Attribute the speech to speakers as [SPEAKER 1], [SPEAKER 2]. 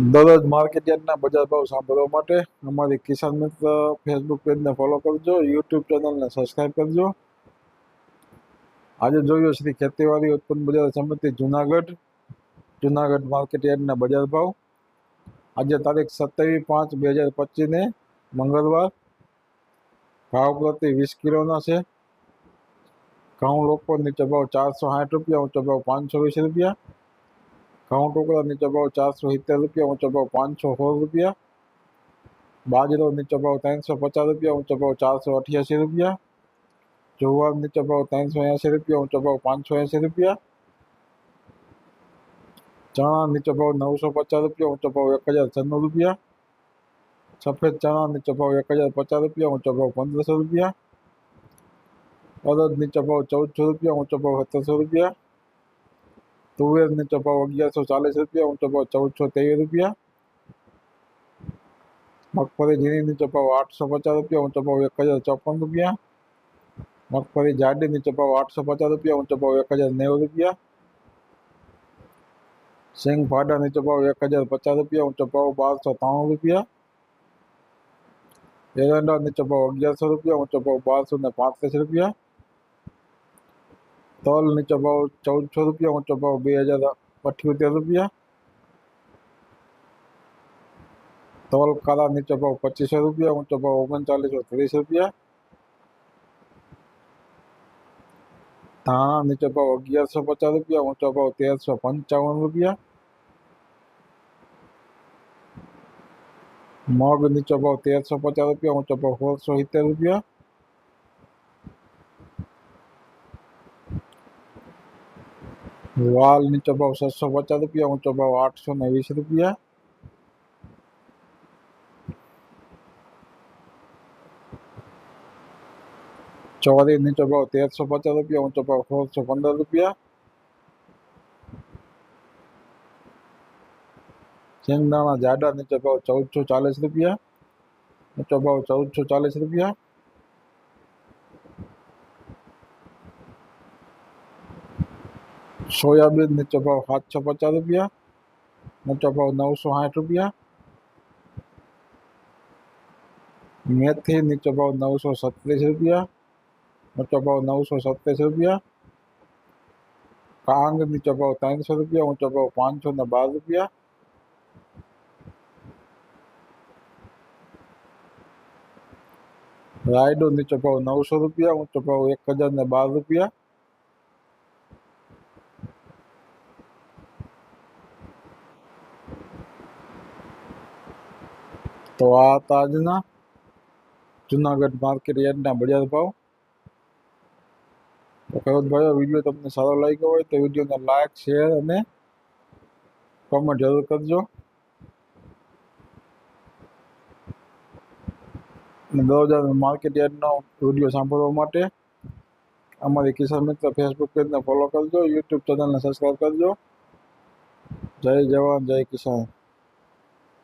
[SPEAKER 1] દરરોજ માર્કેટ યાર્ડના બજાર ભાવ સાંભળવા માટે અમારી કિસાન મિત્ર ફેસબુક પેજને ફોલો કરજો યુટ્યુબ ચેનલને સબસ્ક્રાઈબ કરજો આજે જોયું શ્રી ખેતીવાડી ઉત્પન્ન બજાર સમિતિ જુનાગઢ જુનાગઢ માર્કેટ યાર્ડના બજાર ભાવ આજે તારીખ સત્યાવીસ પાંચ બે હજાર પચીસને મંગળવાર ભાવ પ્રતિ વીસ કિલોના છે ઘઉં લોકો નીચે ભાવ ચારસો સાઠ રૂપિયા ઊંચો ભાવ પાંચસો વીસ રૂપિયા ઘઉં ટુકડા નીચે ભાવ ચારસો સિત્તેર રૂપિયા ઊંચો ભાવ પાંચસો સોળ રૂપિયા બાજરો નીચો ભાવ ત્રણસો પચાસ રૂપિયા ઊંચો ભાવ ચારસો અઠ્યાસી રૂપિયા જુવાર નીચો ભાવ ત્રણસો એંસી રૂપિયા ઊંચો ભાવ પાંચસો એંસી રૂપિયા ચણા નીચો ભાવ નવસો પચાસ રૂપિયા ઊંચો ભાવ એક હજાર છન્નું રૂપિયા સફેદ ચણા નીચો ભાવ એક હજાર પચાસ રૂપિયા ઊંચો ભાવ પંદરસો રૂપિયા અડદ નીચો ભાવ ચૌદસો રૂપિયા ઊંચો ભાવ સત્તરસો રૂપિયા તુવેર નીચો ભાવ અગિયારસો ચાલીસ રૂપિયા ઊંચો ભાવ ચૌદસો ત્રેવીસ રૂપિયા મગફળી ઝીણી નીચો ભાવ આઠસો પચાસ રૂપિયા ઊંચો ભાવ એક હજાર ચોપન રૂપિયા મગફળી જાડી નીચો ભાવ આઠસો પચાસ રૂપિયા ઊંચો ભાવ એક હજાર નેવું રૂપિયા સિંગ ફાડા નીચો ભાવ એક હજાર પચાસ રૂપિયા ઊંચો ભાવ બારસો ત્રાણું રૂપિયા એરંડા નીચો ભાવ અગિયારસો રૂપિયા ઊંચો ભાવ બારસો ને પાંત્રીસ રૂપિયા તલ નીચો ભાવ ચૌદસો રૂપિયા ઊંચો ભાવ બે હજાર અઠ્યોતેર રૂપિયા તલ કાળા નીચો ભાવ પચીસો રૂપિયા ઊંચો ભાવ ઓગણચાલીસો ત્રીસ રૂપિયા ધાણા નીચો ભાવ અગિયારસો પચાસ રૂપિયા ઊંચો ભાવ તેરસો પંચાવન રૂપિયા મગ નીચો ભાવ તેરસો પચાસ રૂપિયા ઊંચો ભાવ સોળસો સિત્તેર રૂપિયા વાલ નીચો ભાવ છસો પચાસ રૂપિયા ઊંચો ભાવ આઠસો ને વીસ રૂપિયા ચોરી નીચો ભાવ તેરસો પચાસ રૂપિયા ઊંચો ભાવ સોળસો પંદર રૂપિયા શેંગદાણા જાડા નીચો ભાવ ચૌદસો ચાલીસ રૂપિયા ઊંચો ભાવ ચૌદસો ચાલીસ રૂપિયા સોયાબીન નીચો ભાવ સાતસો પચાસ રૂપિયા ઊંચો ભાવ નવસો સાઠ રૂપિયા મેથી નીચો ભાવ નવસો સત્રીસ રૂપિયા ઊંચો ભાવ નવસો સત્રીસ રૂપિયા કાંગ નીચો ભાવ ત્રણસો રૂપિયા ઊંચો ભાવ પાંચસો ને બાર રૂપિયા રાયડો નીચો ભાવ નવસો રૂપિયા ઊંચો ભાવ એક હજાર ને બાર રૂપિયા તો આ હતા આજના જુનાગઢ માર્કેટ યાર્ડના બજાર ભાવ. તો ભાઈઓ વીડિયો તમને સારો લાગ્યો હોય તો વિડીયોને લાઈક શેર અને કોમેન્ટ જરૂર કરજો. અને દરરોજ માર્કેટ યાર્ડનો વીડિયો સાંભળવા માટે અમારી કિસાન મિત્ર ફેસબુક પેજને ફોલો કરજો યુટ્યુબ ચેનલને સબસ્ક્રાઈબ કરજો. જય જવાન, જય કિસાન.